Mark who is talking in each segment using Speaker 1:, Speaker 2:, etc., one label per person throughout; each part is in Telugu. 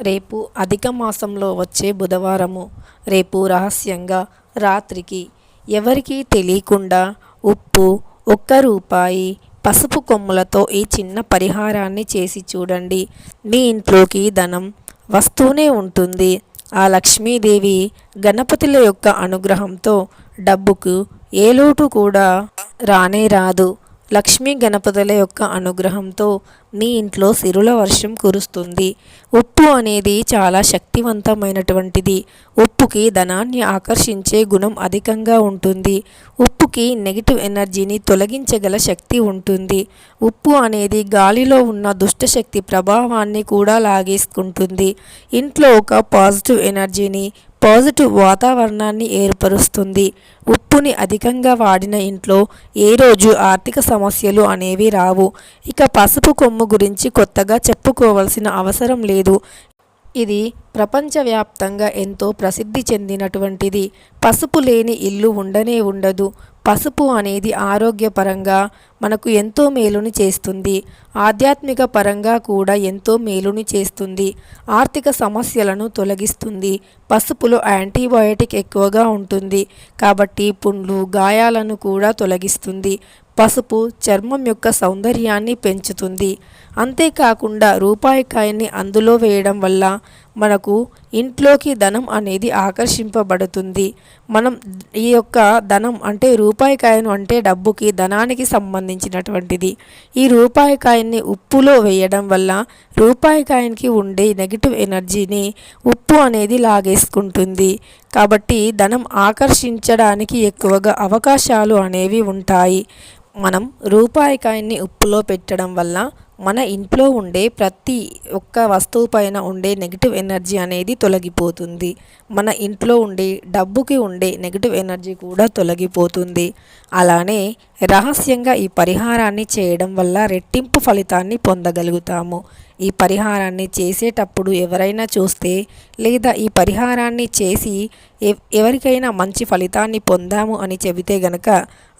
Speaker 1: రేపు అధిక మాసంలో వచ్చే బుధవారము. రేపు రహస్యంగా రాత్రికి ఎవరికీ తెలియకుండా ఉప్పు ఒక్క రూపాయి పసుపు కొమ్ములతో ఈ చిన్న పరిహారాన్ని చేసి చూడండి. మీ ఇంట్లోకి ధనం వస్తూనే ఉంటుంది. ఆ లక్ష్మీదేవి గణపతుల యొక్క అనుగ్రహంతో డబ్బుకు ఏ లోటు కూడా రానే రాదు. లక్ష్మీ గణపతుల యొక్క అనుగ్రహంతో మీ ఇంట్లో సిరుల వర్షం కురుస్తుంది. ఉప్పు అనేది చాలా శక్తివంతమైనటువంటిది. ఉప్పుకి ధనాన్ని ఆకర్షించే గుణం అధికంగా ఉంటుంది. ఉప్పుకి నెగిటివ్ ఎనర్జీని తొలగించగల శక్తి ఉంటుంది. ఉప్పు అనేది గాలిలో ఉన్న దుష్టశక్తి ప్రభావాన్ని కూడా లాగేసుకుంటుంది. ఇంట్లో ఒక పాజిటివ్ ఎనర్జీని పాజిటివ్ వాతావరణాన్ని ఏర్పరుస్తుంది. ఉప్పుని అధికంగా వాడిన ఇంట్లో ఏ రోజు ఆర్థిక సమస్యలు అనేవి రావు. ఇక పసుపు కొమ్ము గురించి కొత్తగా చెప్పుకోవాల్సిన అవసరం లేదు. ఇది ప్రపంచవ్యాప్తంగా ఎంతో ప్రసిద్ధి చెందినటువంటిది. పసుపు లేని ఇల్లు ఉండనే ఉండదు. పసుపు అనేది ఆరోగ్యపరంగా మనకు ఎంతో మేలుని చేస్తుంది. ఆధ్యాత్మిక పరంగా కూడా ఎంతో మేలుని చేస్తుంది. ఆర్థిక సమస్యలను తొలగిస్తుంది. పసుపులో యాంటీబయోటిక్ ఎక్కువగా ఉంటుంది. కాబట్టి పుండ్లు గాయాలను కూడా తొలగిస్తుంది. పసుపు చర్మం యొక్క సౌందర్యాన్ని పెంచుతుంది. అంతేకాకుండా రూపాయి కాయని అందులో వేయడం వల్ల మనకు ఇంట్లోకి ధనం అనేది ఆకర్షింపబడుతుంది. మనం ఈ యొక్క ధనం అంటే రూపాయి కాయను అంటే డబ్బుకి ధనానికి సంబంధించినటువంటిది. ఈ రూపాయి కాయన్ని ఉప్పులో వేయడం వల్ల రూపాయి కాయనికి ఉండే నెగిటివ్ ఎనర్జీని ఉప్పు అనేది లాగేసుకుంటుంది. కాబట్టి ధనం ఆకర్షించడానికి ఎక్కువగా అవకాశాలు అనేవి ఉంటాయి. మనం రూపాయి కాయన్ని ఉప్పులో పెట్టడం వల్ల మన ఇంట్లో ఉండే ప్రతి ఒక్క వస్తువు పైన ఉండే నెగిటివ్ ఎనర్జీ అనేది తొలగిపోతుంది. మన ఇంట్లో ఉండే డబ్బుకి ఉండే నెగిటివ్ ఎనర్జీ కూడా తొలగిపోతుంది. అలానే రహస్యంగా ఈ పరిహారాన్ని చేయడం వల్ల రెట్టింపు ఫలితాన్ని పొందగలుగుతాము. ఈ పరిహారాన్ని చేసేటప్పుడు ఎవరైనా చూస్తే లేదా ఈ పరిహారాన్ని చేసి ఎవరికైనా మంచి ఫలితాన్ని పొందాము అని చెబితే గనక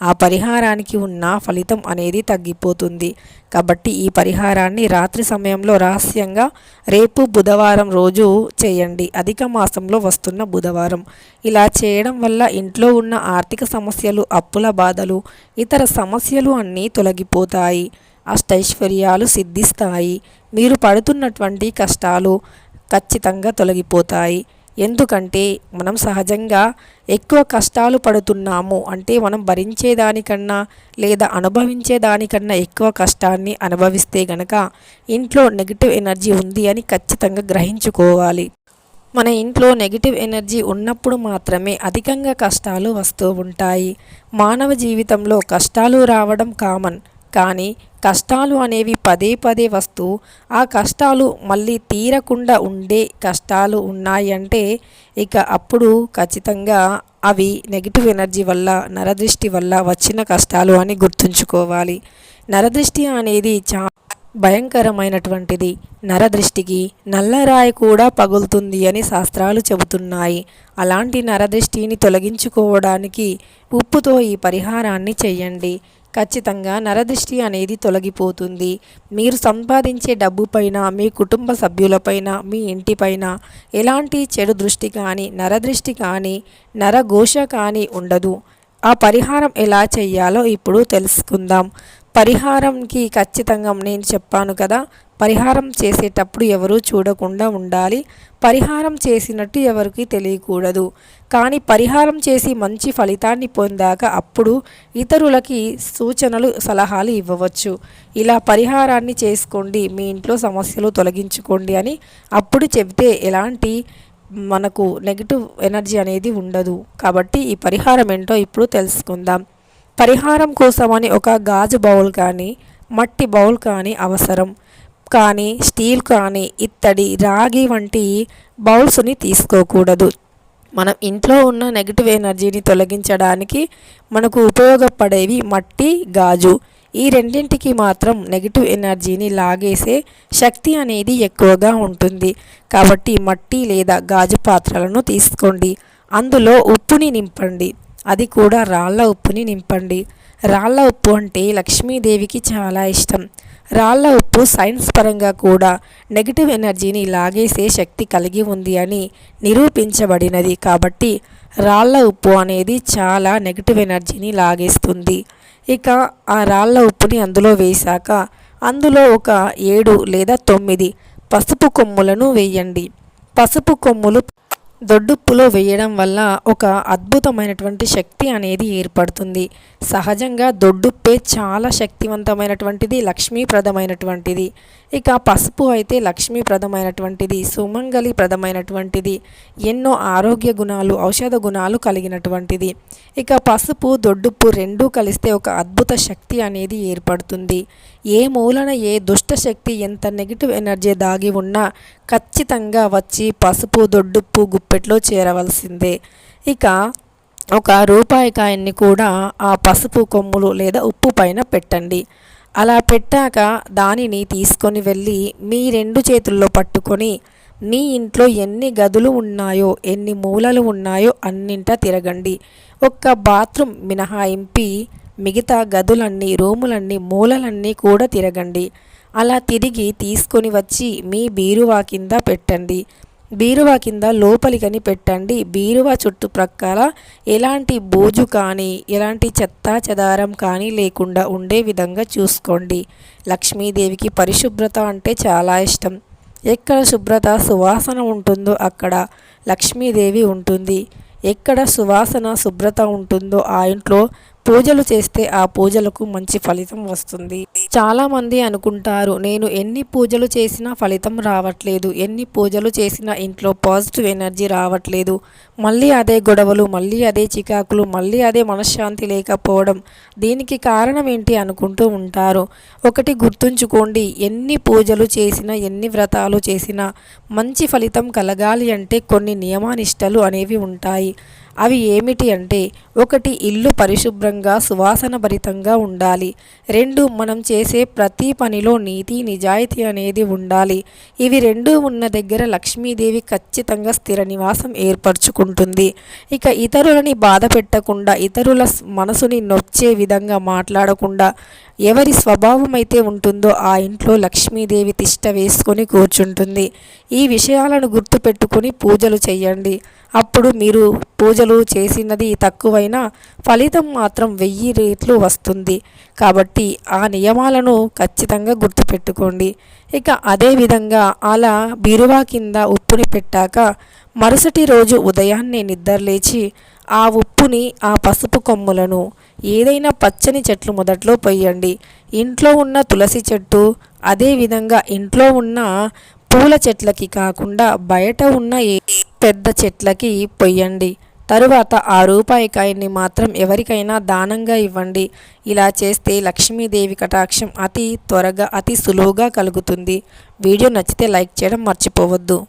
Speaker 1: ఆ పరిహారానికి ఉన్న ఫలితం అనేది తగ్గిపోతుంది. కాబట్టి ఈ పరిహారాన్ని రాత్రి సమయంలో రహస్యంగా రేపు బుధవారం రోజు చేయండి. అధిక మాసంలో వస్తున్న బుధవారం. ఇలా చేయడం వల్ల ఇంట్లో ఉన్న ఆర్థిక సమస్యలు అప్పుల బాధలు ఇతర సమస్యలు అన్నీ తొలగిపోతాయి. అష్టైశ్వర్యాలు సిద్ధిస్తాయి. మీరు పడుతున్నటువంటి కష్టాలు ఖచ్చితంగా తొలగిపోతాయి. ఎందుకంటే మనం సహజంగా ఎక్కువ కష్టాలు పడుతున్నాము అంటే మనం భరించేదానికన్నా లేదా అనుభవించేదానికన్నా ఎక్కువ కష్టాన్ని అనుభవిస్తే గనక ఇంట్లో నెగిటివ్ ఎనర్జీ ఉంది అని ఖచ్చితంగా గ్రహించుకోవాలి. మన ఇంట్లో నెగిటివ్ ఎనర్జీ ఉన్నప్పుడు మాత్రమే అధికంగా కష్టాలు వస్తూ ఉంటాయి. మానవ జీవితంలో కష్టాలు రావడం కామన్. కానీ కష్టాలు అనేవి పదే పదే వస్తూ ఆ కష్టాలు మళ్ళీ తీరకుండా ఉండే కష్టాలు ఉన్నాయంటే ఇక అప్పుడు ఖచ్చితంగా అవి నెగిటివ్ ఎనర్జీ వల్ల నరదృష్టి వల్ల వచ్చిన కష్టాలు అని గుర్తుంచుకోవాలి. నరదృష్టి అనేది చా భయంకరమైనటువంటిది. నరదృష్టికి నల్లరాయి కూడా పగులుతుంది అని శాస్త్రాలు చెబుతున్నాయి. అలాంటి నరదృష్టిని తొలగించుకోవడానికి ఉప్పుతో ఈ పరిహారాన్ని చేయండి. ఖచ్చితంగా నరదృష్టి అనేది తొలగిపోతుంది. మీరు సంపాదించే డబ్బుపైన మీ కుటుంబ సభ్యులపైన మీ ఇంటిపైన ఎలాంటి చెడు దృష్టి కానీ నరదృష్టి కానీ నరఘోష కానీ ఉండదు. ఆ పరిహారం ఎలా చేయాలో ఇప్పుడు తెలుసుకుందాం. పరిహారంకి ఖచ్చితంగా నేను చెప్పాను కదా పరిహారం చేసేటప్పుడు ఎవరూ చూడకుండా ఉండాలి. పరిహారం చేసినట్టు ఎవరికి తెలియకూడదు. కానీ పరిహారం చేసి మంచి ఫలితాన్ని పొందాక అప్పుడు ఇతరులకి సూచనలు సలహాలు ఇవ్వవచ్చు. ఇలా పరిహారాన్ని చేసుకోండి మీ ఇంట్లో సమస్యలు తొలగించుకోండి అని అప్పుడు చెబితే ఎలాంటి మనకు నెగిటివ్ ఎనర్జీ అనేది ఉండదు. కాబట్టి ఈ పరిహారం ఏంటో ఇప్పుడు తెలుసుకుందాం. పరిహారం కోసమని ఒక గాజు బౌల్ కానీ మట్టి బౌల్ కానీ అవసరం. కానీ స్టీల్ కానీ ఇత్తడి రాగి వంటి బౌల్స్ని తీసుకోకూడదు. మనం ఇంట్లో ఉన్న నెగిటివ్ ఎనర్జీని తొలగించడానికి మనకు ఉపయోగపడేవి మట్టి గాజు. ఈ రెండింటికి మాత్రం నెగిటివ్ ఎనర్జీని లాగేసే శక్తి అనేది ఎక్కువగా ఉంటుంది. కాబట్టి మట్టి లేదా గాజు పాత్రలను తీసుకోండి. అందులో ఉప్పుని నింపండి. అది కూడా రాళ్ళ ఉప్పుని నింపండి. రాళ్ళ ఉప్పు అంటే లక్ష్మీదేవికి చాలా ఇష్టం. రాళ్ళ ఉప్పు సైన్స్ పరంగా కూడా నెగిటివ్ ఎనర్జీని లాగేసే శక్తి కలిగి ఉంది అని నిరూపించబడినది. కాబట్టి రాళ్ళ ఉప్పు అనేది చాలా నెగిటివ్ ఎనర్జీని లాగేస్తుంది. ఇక ఆ రాళ్ళ ఉప్పుని అందులో వేశాక అందులో ఒక ఏడు లేదా తొమ్మిది పసుపు కొమ్ములను వేయండి. పసుపు కొమ్ములు దొడ్డుప్పులో వేయడం వల్ల ఒక అద్భుతమైనటువంటి శక్తి అనేది ఏర్పడుతుంది. సహజంగా దొడ్డుప్పే చాలా శక్తివంతమైనటువంటిది లక్ష్మీప్రదమైనటువంటిది. ఇక పసుపు అయితే లక్ష్మీప్రదమైనటువంటిది సుమంగళిప్రదమైనటువంటిది ఎన్నో ఆరోగ్య గుణాలు ఔషధ గుణాలు కలిగినటువంటిది. ఇక పసుపు దొడ్డుప్పు రెండూ కలిస్తే ఒక అద్భుత శక్తి అనేది ఏర్పడుతుంది. ఏ మూలన ఏ దుష్ట శక్తి ఎంత నెగిటివ్ ఎనర్జీ దాగి ఉన్నా ఖచ్చితంగా వచ్చి పసుపు దొడ్డుప్పు గుప్పెట్లో చేరవలసిందే. ఇక ఒక రూపాయి కాయన్ని కూడా ఆ పసుపు కొమ్ములు లేదా ఉప్పు పైన పెట్టండి. అలా పెట్టాక దానిని తీసుకొని వెళ్ళి మీ రెండు చేతుల్లో పట్టుకొని మీ ఇంట్లో ఎన్ని గదులు ఉన్నాయో ఎన్ని మూలలు ఉన్నాయో అన్నింటా తిరగండి. ఒక్క బాత్రూమ్ మినహాయింపి మిగతా గదులన్నీ రూములన్నీ మూలలన్నీ కూడా తిరగండి. అలా తిరిగి తీసుకొని వచ్చి మీ బీరువా కింద పెట్టండి. బీరువా కింద లోపలికని పెట్టండి బీరువా చుట్టుప్రక్కల ఎలాంటి బోజు కానీ ఎలాంటి చెత్తా చెదారం కానీ లేకుండా ఉండే విధంగా చూసుకోండి. లక్ష్మీదేవికి పరిశుభ్రత అంటే చాలా ఇష్టం. ఎక్కడ శుభ్రత సువాసన ఉంటుందో అక్కడ లక్ష్మీదేవి ఉంటుంది. ఎక్కడ సువాసన శుభ్రత ఉంటుందో ఆ ఇంట్లో పూజలు చేస్తే ఆ పూజలకు మంచి ఫలితం వస్తుంది. చాలామంది అనుకుంటారు నేను ఎన్ని పూజలు చేసినా ఫలితం రావట్లేదు ఎన్ని పూజలు చేసినా ఇంట్లో పాజిటివ్ ఎనర్జీ రావట్లేదు. మళ్ళీ అదే గొడవలు మళ్ళీ అదే చికాకులు మళ్ళీ అదే మనశ్శాంతి లేకపోవడం దీనికి కారణం ఏంటి అనుకుంటూ ఉంటారు. ఒకటి గుర్తుంచుకోండి ఎన్ని పూజలు చేసినా ఎన్ని వ్రతాలు చేసినా మంచి ఫలితం కలగాలి అంటే కొన్ని నియమానిష్టలు అనేవి ఉంటాయి. అవి ఏమిటి అంటే ఒకటి ఇల్లు పరిశుభ్రంగా సువాసన భరితంగా ఉండాలి. రెండు మనం చేసే ప్రతి పనిలో నీతి నిజాయితీ అనేది ఉండాలి. ఇవి రెండు ఉన్న దగ్గర లక్ష్మీదేవి ఖచ్చితంగా స్థిర నివాసం ఏర్పరచుకుంటుంది. ఇక ఇతరులని బాధ పెట్టకుండా ఇతరుల మనసుని నొచ్చే విధంగా మాట్లాడకుండా ఎవరి స్వభావం అయితే ఉంటుందో ఆ ఇంట్లో లక్ష్మీదేవి తిష్ట వేసుకొని కూర్చుంటుంది. ఈ విషయాలను గుర్తుపెట్టుకొని పూజలు చేయండి. అప్పుడు మీరు పూజలు చేసినది తక్కువైనా ఫలితం మాత్రం వెయ్యి రేట్లు వస్తుంది. కాబట్టి ఆ నియమాలను ఖచ్చితంగా గుర్తుపెట్టుకోండి. ఇక అదేవిధంగా అలా బీరువా కింద ఉప్పుని పెట్టాక మరుసటి రోజు ఉదయాన్నే నిద్రలేచి ఆ ఉప్పుని ఆ పసుపు కొమ్ములను ఏదైనా పచ్చని చెట్లు మొదట్లో పొయ్యండి. ఇంట్లో ఉన్న తులసి చెట్టు అదేవిధంగా ఇంట్లో ఉన్న పూల చెట్లకి కాకుండా బయట ఉన్న ఏ పెద్ద చెట్లకి పొయ్యండి. తరువాత ఆ రూపాయి కాయన్ని మాత్రం ఎవరికైనా దానంగా ఇవ్వండి. ఇలా చేస్తే లక్ష్మీదేవి కటాక్షం అతి త్వరగా అతి సులువుగా కలుగుతుంది. వీడియో నచ్చితే లైక్ చేయడం మర్చిపోవద్దు.